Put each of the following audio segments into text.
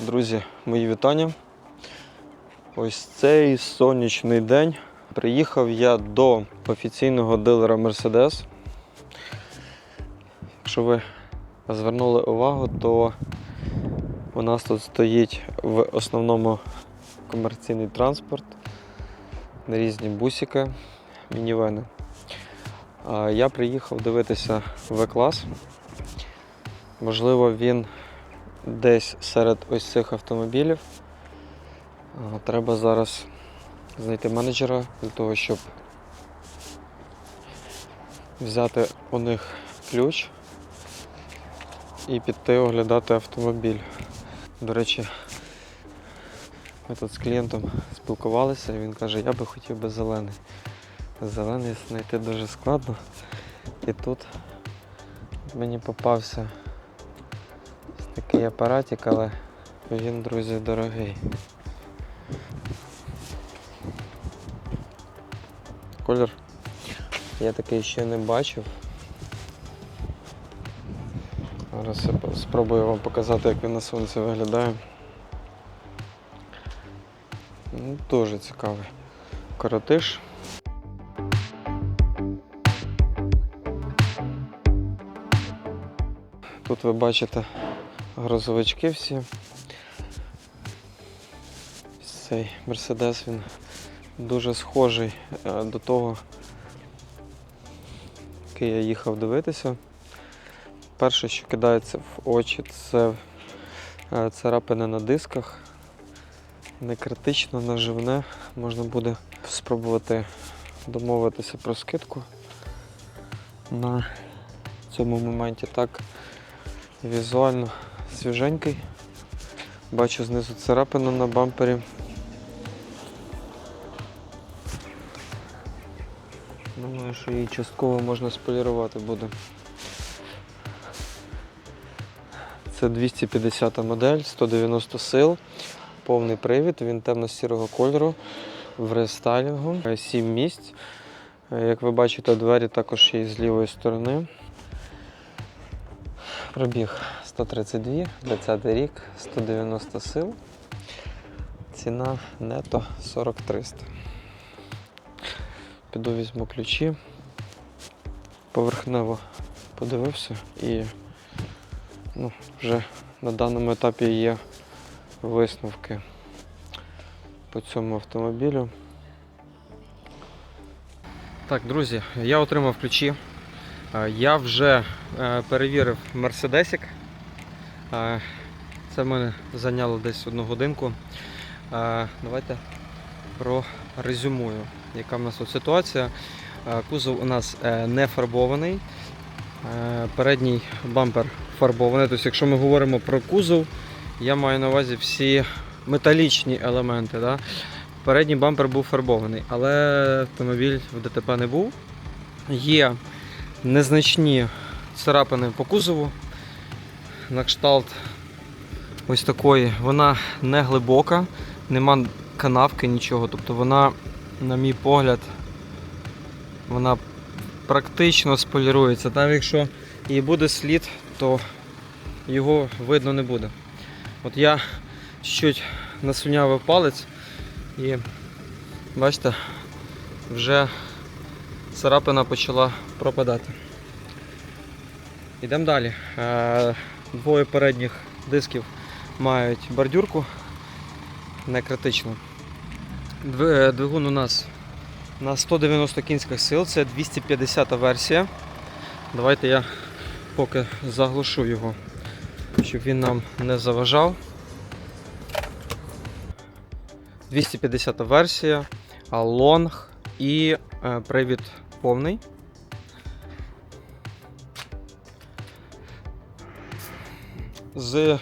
Друзі, мої вітання. Ось цей сонячний день приїхав я до офіційного дилера Mercedes. Якщо ви звернули увагу, то у нас тут стоїть в основному комерційний транспорт, різні бусики, мінівени. Я приїхав дивитися В-клас. Можливо, він десь серед ось цих автомобілів. Треба зараз знайти менеджера для того, щоб взяти у них ключ і піти оглядати автомобіль. До речі, ми тут з клієнтом спілкувалися, і він каже, я би хотів би зелений. Зелений знайти дуже складно. І тут мені попався такий апаратик, але він, друзі, дорогий. Колір я такий ще не бачив. Зараз я спробую вам показати, як він на сонці виглядає. Ну, Дуже цікавий. Коротиш. Тут ви бачите грузовички всі. Цей Мерседес він дуже схожий е, до того, який я їхав дивитися. Перше, що кидається в очі, це е, царапини на дисках. Не критично, наживне. Можна буде спробувати домовитися про скидку на цьому моменті. Так, візуально свіженький. Бачу знизу царапину на бампері. Думаю, що її частково можна сполірувати буде. Це 250 модель, 190 сил, повний привід, він темно-сірого кольору в рестайлінгу, 7 місць. Як ви бачите, двері також є з лівої сторони. Пробіг 132, 20 рік, 190 сил. Ціна нето 4300. Піду візьму ключі. Поверхнево подивився і ну, вже на даному етапі є висновки по цьому автомобілю. Так, друзі, я отримав ключі. Е, Я вже е, перевірив Мерседесик. Це мене зайняло десь одну годинку. Давайте прорезюмую, яка в нас тут ситуація. Кузов у нас е, не фарбований. Передній бампер фарбований. Тобто, якщо ми говоримо про кузов, я маю на увазі всі металічні елементи. Да? Передній бампер був фарбований, але автомобіль в ДТП не був. Є незначні царапини по кузову. На кшталт ось такої. Вона не глибока, нема канавки, нічого. Тобто вона, на мій погляд, вона практично сполірується. Там якщо і буде слід, то його видно не буде. От я чуть насунявив палець і бачите, вже царапина почала пропадати. Йдемо далі. Двоє передніх дисків мають бордюрку, не критично. Е, Двигун у нас на 190 кінських сил, це 250 версія. Давайте я поки заглушу його, щоб він нам не заважав. 250 версія, лонг і е, привід повний. З,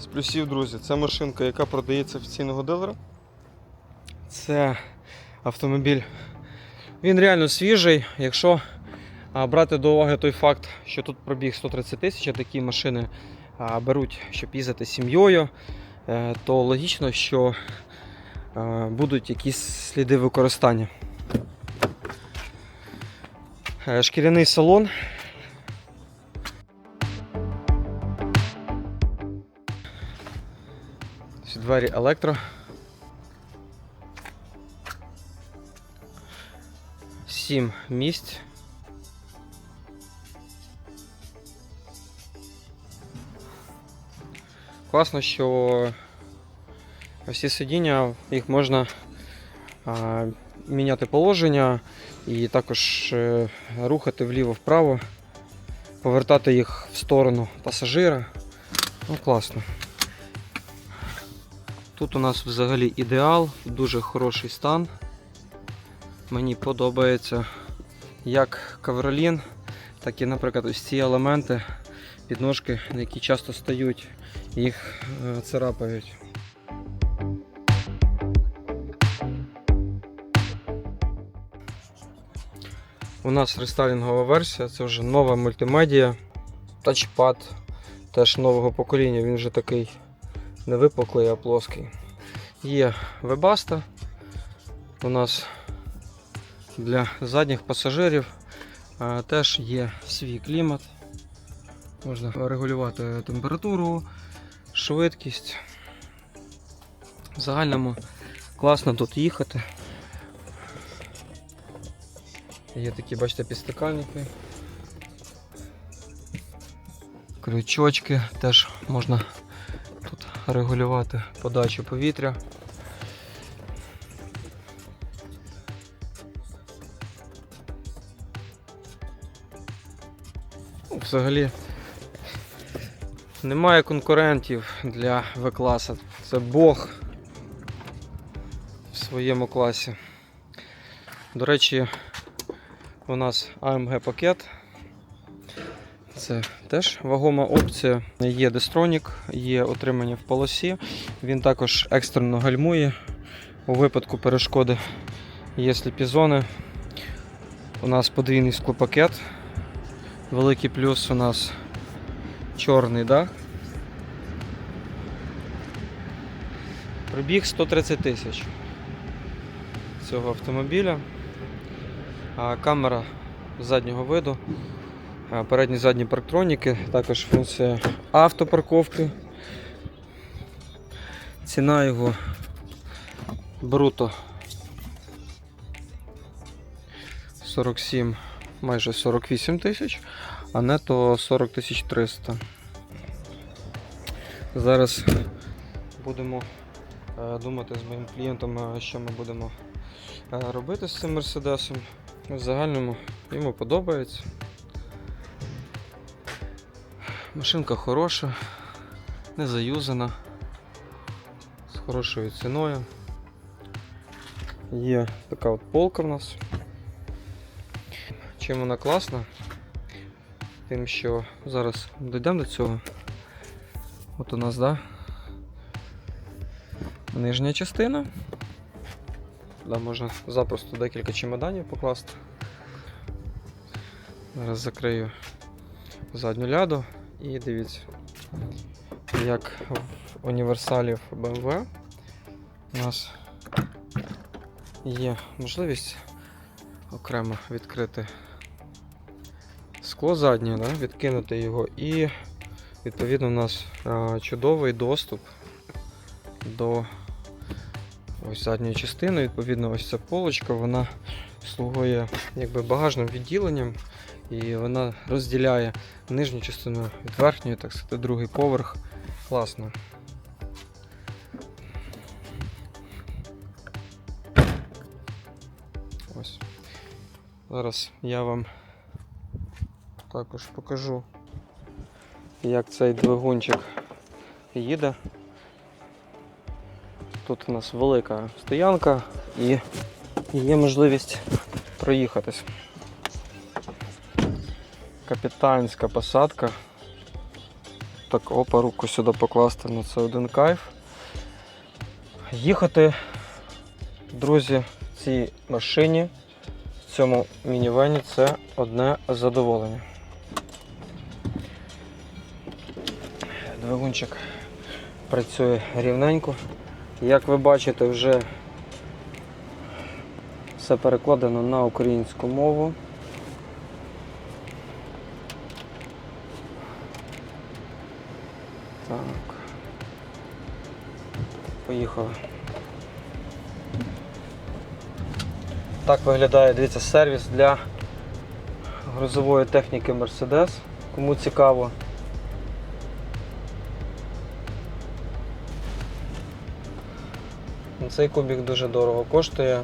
з плюсів, друзі, це машинка, яка продається офіційного дилера. Це автомобіль. Він реально свіжий. Якщо брати до уваги той факт, що тут пробіг 130 тисяч, а такі машини беруть, щоб їздити сім'єю, е, то логічно, що е, будуть якісь сліди використання. Е, Шкіряний салон. Двері електро. Сім місць. Класно, що всі сидіння, їх можна а, міняти положення і також е, рухати вліво-вправо, повертати їх в сторону пасажира. Ну, класно. Тут у нас взагалі ідеал, дуже хороший стан. Мені подобається як кавролін, так і, наприклад, ось ці елементи, підножки, які часто стають, їх е, царапають. У нас рестайлінгова версія, це вже нова мультимедіа, тачпад теж нового покоління, він вже такий не випуклий, а плоский. Є вебаста. У нас для задніх пасажирів теж є свій клімат. Можна регулювати температуру, швидкість. В загальному класно тут їхати. Є такі, бачите, підстаканники. Крючочки теж можна регулювати подачу повітря. Ну, Взагалі немає конкурентів для В-класа. Це Бог в своєму класі. До речі, у нас AMG пакет. Це теж вагома опція. Є дестронік, є отримання в полосі. Він також екстрено гальмує у випадку перешкоди. Є сліпізони. У нас подвійний склопакет. Великий плюс у нас чорний дах. Пробіг 130 тисяч цього автомобіля. А камера заднього виду, передні задні парктроніки, також функція автопарковки. Ціна його бруто 47, майже 48 тисяч, а нето 40 тисяч 300. Зараз будемо е, думати з моїм клієнтом, е, що ми будемо е, робити з цим мерседесом. В загальному йому подобається. Машинка хороша, не заюзана, з хорошою ціною. Є така от полка в нас. Чим вона класна? Тим, що зараз дійдемо до цього. От у нас, да? Нижня частина. Туди можна запросто декілька чемоданів покласти. Зараз закрию задню ляду і дивіться, як в універсалів BMW у нас є можливість окремо відкрити скло заднє, да, відкинути його і відповідно у нас чудовий доступ до ось задньої частини. Відповідно, ось ця полочка, вона слугує якби багажним відділенням і вона розділяє нижню частину від верхньої, так сказати, другий поверх. Класно. Ось. Зараз я вам також покажу, як цей двигунчик їде. Тут у нас велика стоянка і є можливість проїхатись. Капітанська посадка. Так, опа, руку сюди покласти, ну це один кайф. Їхати, друзі, в цій машині, в цьому мінівені це одне задоволення. Двигунчик працює рівненько. Як ви бачите, вже все перекладено на українську мову. Поїхали. Так виглядає, дивіться, сервіс для грузової техніки Mercedes. Кому цікаво. Цей кубик дуже дорого коштує.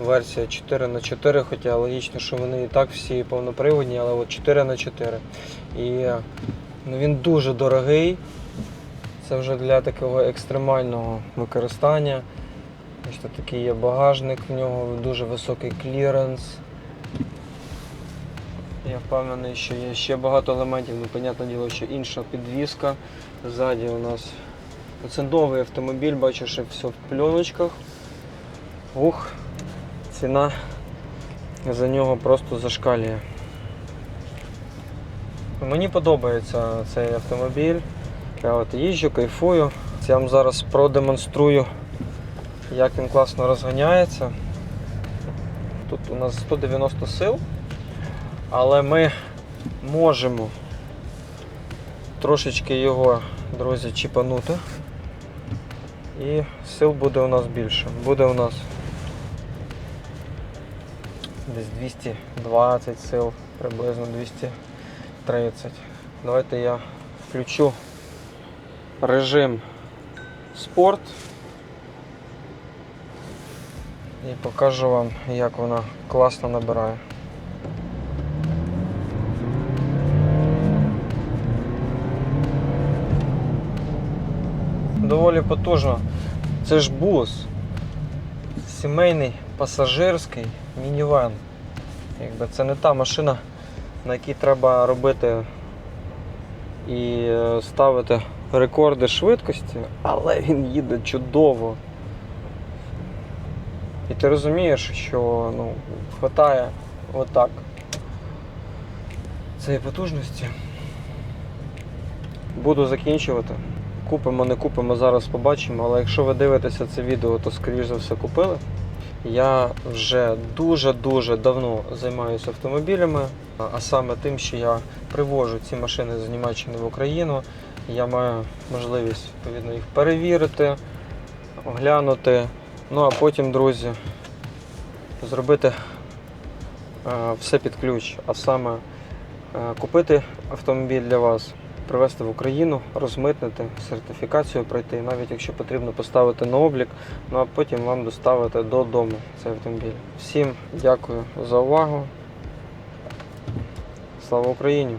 Версія 4х4, хоча логічно, що вони і так всі повноприводні, але от 4х4. І ну, він дуже дорогий. Це вже для такого екстремального використання. Ось такий є багажник, в нього дуже високий кліренс. Я впевнений, що є ще багато елементів, ну, понятне діло, що інша підвізка. Ззаді у нас це новий автомобіль, бачу, що все в пленочках. Ух, ціна за нього просто зашкалює. Мені подобається цей автомобіль. Я от їжджу, кайфую. Я вам зараз продемонструю, як він класно розганяється. Тут у нас 190 сил, але ми можемо трошечки його, друзі, чіпанути. І сил буде у нас більше. Буде у нас десь 220 сил, приблизно 230. Давайте я включу режим спорт і покажу вам, як вона класно набирає. Доволі потужно. Це ж бус. Сімейний пасажирський мінівен. Якби це не та машина, на якій треба робити і е, ставити рекорди швидкості, але він їде чудово. І ти розумієш, що ну, хватає отак цієї потужності. Буду закінчувати. Купимо, не купимо, зараз побачимо, але якщо ви дивитеся це відео, то скоріш за все купили. Я вже дуже-дуже давно займаюся автомобілями, а саме тим, що я привожу ці машини з Німеччини в Україну. Я маю можливість відповідно їх перевірити, оглянути. Ну а потім, друзі, зробити е, все під ключ, а саме е, купити автомобіль для вас, привезти в Україну, розмитнити, сертифікацію пройти, навіть якщо потрібно поставити на облік, ну а потім вам доставити додому цей автомобіль. Всім дякую за увагу. Слава Україні!